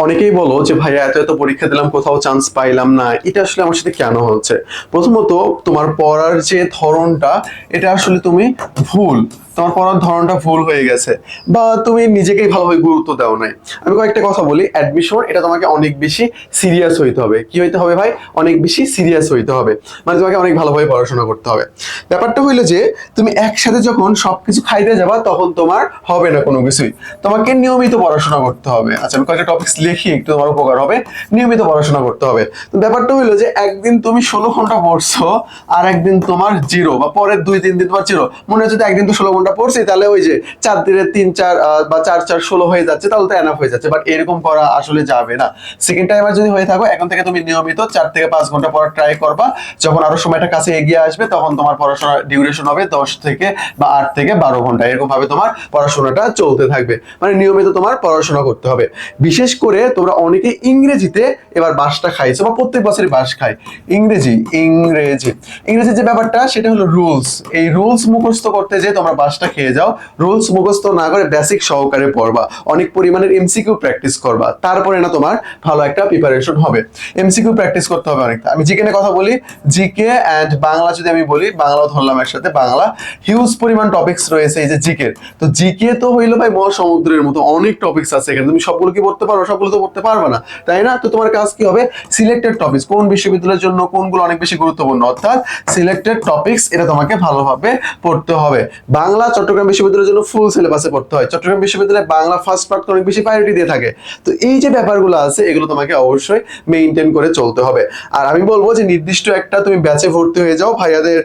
অনেকেই বলো যে, ভাইয়া, এত এত পরীক্ষা দিলাম, কোথাও চান্স পাইলাম না। এটা আসলে আমার সাথে কেন হচ্ছে? প্রথমত, তোমার পড়ার যে ধরনটা, এটা আসলে তুমি ভুল। তোমার পড়ার ধরনটা ভুল হয়ে গেছে বা তুমি নিজেকেই ভালোভাবে গুরুত্ব দাও নাই। আমি কয়েকটা কথা বলি। অ্যাডমিশন এটা তোমাকে অনেক বেশি সিরিয়াস হইতে হবে। কি হইতে হবে ভাই? অনেক বেশি সিরিয়াস হইতে হবে। মানে তোমাকে অনেক ভালোভাবে পড়াশোনা করতে হবে। ব্যাপারটা হইল যে, তুমি একসাথে যখন সবকিছু খাইতে যাবা, তখন তোমার হবে না কোনো কিছুই। তোমাকে নিয়মিত পড়াশোনা করতে হবে। আচ্ছা আমি কয়েকটা টপিকস লিখি, একটু তোমার উপকার হবে। নিয়মিত পড়াশোনা করতে হবে। ব্যাপারটা হইল যে, একদিন তুমি ষোলো ঘণ্টা পড়ছো আর একদিন তোমার জিরো বা পরের দুই, তিন দিন তোমার জিরো মনে হচ্ছে একদিন তো ষোলো ঘণ্টা পড়ছি, তাহলে ওই যে চার দিনে তিন, চার বা চার চার, ষোলো হয়ে যাচ্ছে, তাহলে তো এনাফ হয়ে যাচ্ছে। বাট এরকম করা আসলে যাবে না। সেকেন্ড টাইমার যদি হয়ে থাকো, এখন থেকে তুমি নিয়মিত চার থেকে পাঁচ ঘণ্টা পড়া ট্রাই করবা। যখন আরও সময়টা কাছে এগিয়ে আসবে, তখন তোমার পড়াশোনার ডিউরেশন হবে দশ থেকে বা আট থেকে বারো ঘণ্টা। এরকম ভাবে তোমার পড়াশোনাটা চলতে থাকবে। মানে নিয়মিত তোমার পড়াশোনা করতে হবে। বিশেষ করে তোমরা অনেকে ইংরেজিতে এবার বাসটা খাইছো বা প্রত্যেক বছরই বাস খায়। ইংরেজি ইংরেজি। ইংরেজি যে ব্যাপারটা, সেটা হলো রুলস এই রুলস মুখস্থ করতে যে তোমরা বাসটা খেয়ে যাও। রুলস মুখস্থ না করে বেসিক সহকারে পড়বা। অনেক পরিমাণের এমসিকিউ প্র্যাকটিস করবা। তারপরে না তোমার ভালো একটা প্রিপারেশন হবে। এমসিকিউ প্র্যাকটিস করতে হবে অনেকটা। আমি জিকে কথা বলি। জিকে অ্যান্ড বাংলা যদি আমি বলি, বাংলাও ধরলাম একসাথে, বাংলা। হিউজ পরিমাণ টপিকস রয়েছে এই যে জিকে তো জিকে তো হইল ভাই মহাসমুদ্রের মতো অনেক টপিকস আছে এখানে। তুমি সবগুলো কি পড়তে পারো? সবগুলো তো পড়তে পারবে না। তাই না? তো তোমার কাজ কি হবে? সিলেক্টেড টপিকস কোন বিশ্ববিদ্যালয়ের জন্য কোনগুলো অনেক বেশি গুরুত্বপূর্ণ? অর্থাৎ সিলেক্টেড টপিকস এটা তোমাকে ভালোভাবে পড়তে হবে। বাংলা চট্টগ্রাম বিশ্ববিদ্যালয়ের জন্য ফুল সিলেবাসে পড়তে হয়। চট্টগ্রাম বিশ্ববিদ্যালয়ে বাংলা ফার্স্ট পার্ট অনেক বেশি প্রায়োরিটি দিয়ে থাকে। তো এই যে ব্যাপারগুলো আছে, এগুলো তোমাকে অবশ্যই মেনটেন করে চলতে হবে। আর আমি বলব যে নির্দিষ্ট একটা তুমি ব্যাচে ভর্তি হয়ে যাও, ভাইয়াদের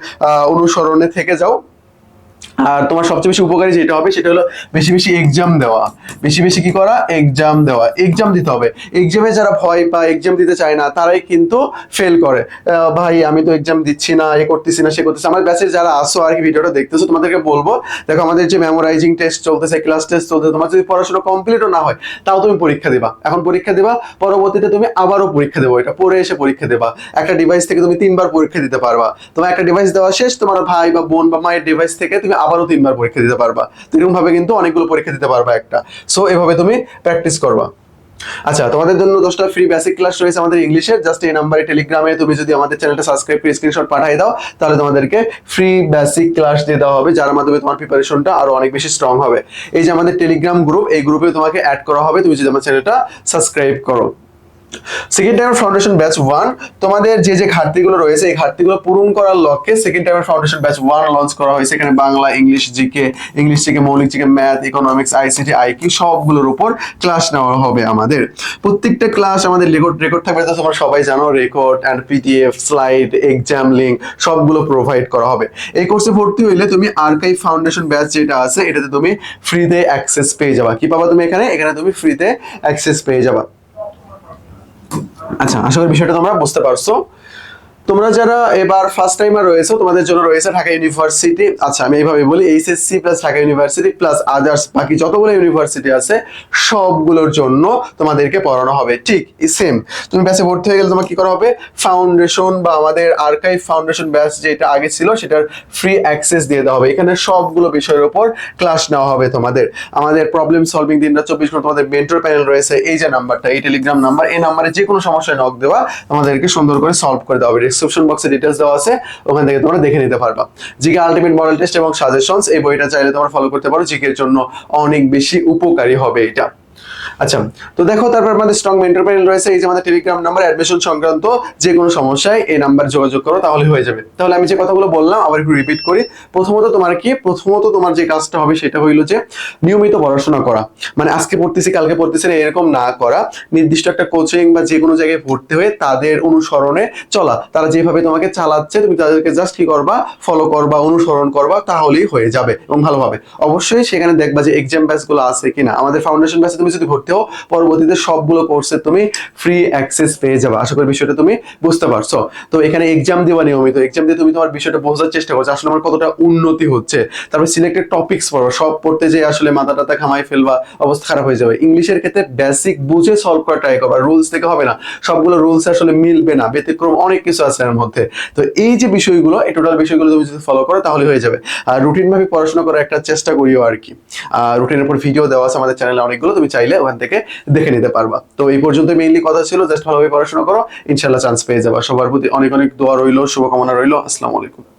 অনুসরণে থেকে যাও। আর তোমার সবচেয়ে বেশি উপকারী যেটা হবে সেটা হলো বেশি বেশি এক্সাম দেওয়া। বেশি বেশি কি করা? এক্সাম দেওয়া। এক্সাম দিতে হবে। এক্সামে যারা ভয় পায় এক্সাম দিতে চায় না, তারাই কিন্তু ফেল করে। ভাই, আমি তো এক্সাম দিচ্ছি না, এ করতেছি না, সে করতেছি আমার ব্যাচে যারা আসো আর কি, ভিডিওটা দেখতেছো, তোমাদেরকে বলব, দেখো আমাদের যে মেমোরাইজিং টেস্ট চলতেছে ক্লাস টেস্ট চলতেছে, তোমার যদি পড়াশোনা কমপ্লিটও না হয়, তাও তুমি পরীক্ষা দিবা। এখন পরীক্ষা দিবা, পরবর্তীতে তুমি আবারও পরীক্ষা দেবো এটা পরে এসে পরীক্ষা দেবা। একটা ডিভাইস থেকে তুমি তিনবার পরীক্ষা দিতে পারবা। তোমার একটা ডিভাইস দেওয়া শেষ, তোমার ভাই বা বোন বা মায়ের ডিভাইস থেকে তুমি আবারও তিনবার পরীক্ষা দিতে পারবা। তো কিন্তু অনেকগুলো পরীক্ষা দিতে পারবা একটা। সো এভাবে তুমি প্র্যাকটিস করবা। আচ্ছা তোমাদের জন্য দশটা ফ্রি বেসিক ক্লাস রয়েছে আমাদের ইংলিশের জাস্ট এই নাম্বারে টেলিগ্রামে তুমি যদি আমাদের চ্যানেলটা সাবস্ক্রাইব করে স্ক্রিনশট পাঠিয়ে দাও, তাহলে তোমাদেরকে ফ্রি বেসিক ক্লাস দিয়ে দেওয়া হবে, যার মাধ্যমে তোমার প্রিপারেশনটা আরও অনেক বেশি স্ট্রং হবে। এই যে আমাদের টেলিগ্রাম গ্রুপ এই গ্রুপে তোমাকে অ্যাড করা হবে। তুমি যদি আমার চ্যানেলটা সাবস্ক্রাইব করো। Second time foundation batch one তোমাদের যে যে ঘাটতিগুলো রয়েছে, এই ঘাটতিগুলো পূরণ করার লক্ষ্যে second time foundation batch one launch করা হয়েছে। এখানে Bangla English GK English GK মৌলিক GK math economics ICT IQ সবগুলোর উপর ক্লাস নেওয়া হবে আমাদের। প্রত্যেকটা ক্লাস আমাদের রেকর্ড রেকর্ড থাকবে, তো তোমরা সবাই জানো record and PDF slide exam link সবগুলো প্রোভাইড করা হবে। এই কোর্সে ভর্তি হইলে তুমি আর্কাইভ ফাউন্ডেশন ব্যাচ যেটা আছে, এটাতে তুমি ফ্রিতে অ্যাক্সেস পেয়ে যাবা। কি পাবা তুমি এখানে? এখানে তুমি ফ্রিতে অ্যাক্সেস পেয়ে যাবা। আচ্ছা আশা করি বিষয়টা তোমরা বুঝতে পারছ। তোমরা যারা এবার ফার্স্ট টাইমার রয়েছে, তোমাদের জন্য রয়েছে ঢাকা ইউনিভার্সিটি আচ্ছা আমি এইভাবে বলি HSC plus Dhaka university plus others বাকি যতগুলো ইউনিভার্সিটি আছে, সবগুলোর জন্য তোমাদেরকে পড়ানো হবে। ঠিক সেম তুমি ব্যাচে ভর্তি হয়ে গেলে তোমার কি করা হবে? ফাউন্ডেশন বা আমাদের আর্কাইভ ফাউন্ডেশন ব্যাচ যেটা আগে ছিল, সেটার ফ্রি অ্যাক্সেস দিয়ে দেওয়া হবে। এখানে সবগুলো বিষয়ের উপর ক্লাস নেওয়া হবে তোমাদের। আমাদের প্রবলেম সলভিং দিন রাত চব্বিশ ঘণ্টা তোমাদের মেন্টর প্যানেল রয়েছে। এই যে নাম্বারটা এই টেলিগ্রাম নাম্বার এই নাম্বারে যে কোনো সমস্যায় নক দেওয়া তোমাদেরকে সুন্দর করে সলভ করে দেওয়া হবে। ডিসক্রিপশন বক্সে ডিটেলস দেওয়া আছে, ওখান থেকে তোমরা দেখে নিতে পারবা। জিকে আলটিমেট মডেল টেস্ট এবং সাজেশনস এই বইটা চাইলে তোমরা ফলো করতে পারো। জিকের জন্য অনেক বেশি উপকারী হবে এটা। আচ্ছা তো দেখো, তারপর আমাদের স্ট্রং মেন্টর প্যানেল রয়েছে, এই যে আমাদের টেলিগ্রাম নাম্বার অ্যাডমিশন সংক্রান্ত যে কোনো সমস্যায় এই নাম্বার যোগাযোগ করো তাহলে হয়ে যাবে। তাহলে আমি যে কথাগুলো বললাম, আবার একটু রিপিট করি। প্রথমত তোমার কি? প্রথমত তোমার যে কাজটা হবে সেটা হইল যে নিয়মিত পড়াশোনা করা। মানে আজকে পড়তেছি, কালকে পড়তেছি না, এরকম না করা। নির্দিষ্ট একটা কোচিং বা যে কোনো জায়গায় ভর্তি হয়ে তাদের অনুসরণে চলা। তারা যেভাবে তোমাকে চালাচ্ছে, তুমি তাদেরকে জাস্ট কি করবা? ফলো করবা, অনুসরণ করবা, তাহলেই হয়ে যাবে এবং ভালোভাবে। অবশ্যই সেখানে দেখবা যে এক্সাম ব্যাচগুলো আছে কিনা। আমাদের ফাউন্ডেশন ব্যাচে তুমি যদি ভর্তি হও পরবর্তীতে সবগুলো কোর্সে তুমি ফ্রি অ্যাক্সেস পেয়ে যাবে। আশা করি বিষয়টা তুমি বুঝতে পারছ। তো এখানে এক্সাম দেওয়া নিয়মিত। এক্সাম দিয়ে তুমি তোমার বিষয়টা বোঝার চেষ্টা করছ, আসলে আমার কতটা উন্নতি হচ্ছে। তারপর সিলেক্টেড টপিকস পড়ো, সব পড়তে যে আসলে মাথা টাথা খামাই ফেলবা, অবস্থা খারাপ হয়ে যাবে। ইংলিশের ক্ষেত্রে বেসিক বুঝে সলভ করা ট্রাই করবা। রুলস থেকে হবে না। সবগুলো রুলস আসলে মিলবে না, ব্যতিক্রম অনেক কিছু আছে এর মধ্যে। তো এই যে বিষয়গুলো, এই টোটাল বিষয়গুলো তুমি যদি ফলো করো, তাহলে হয়ে যাবে। আর রুটিন ভাবে পড়াশোনা করার একটা চেষ্টা করিও আর কি। রুটিনের উপর ভিডিও দেওয়া আছে আমাদের চ্যানেলে অনেকগুলো, তুমি চাইলে ওখান ওখান থেকে দেখে নিতে পারবা। তো এই পর্যন্ত মেইনলি কথা ছিল জাস্ট ভালোভাবে পড়াশোনা করো ইনশাল্লাহ চান্স পেয়ে যাবা। সবার প্রতি অনেক অনেক দোয়া রইল, শুভকামনা রইল, আসসালামু আলাইকুম।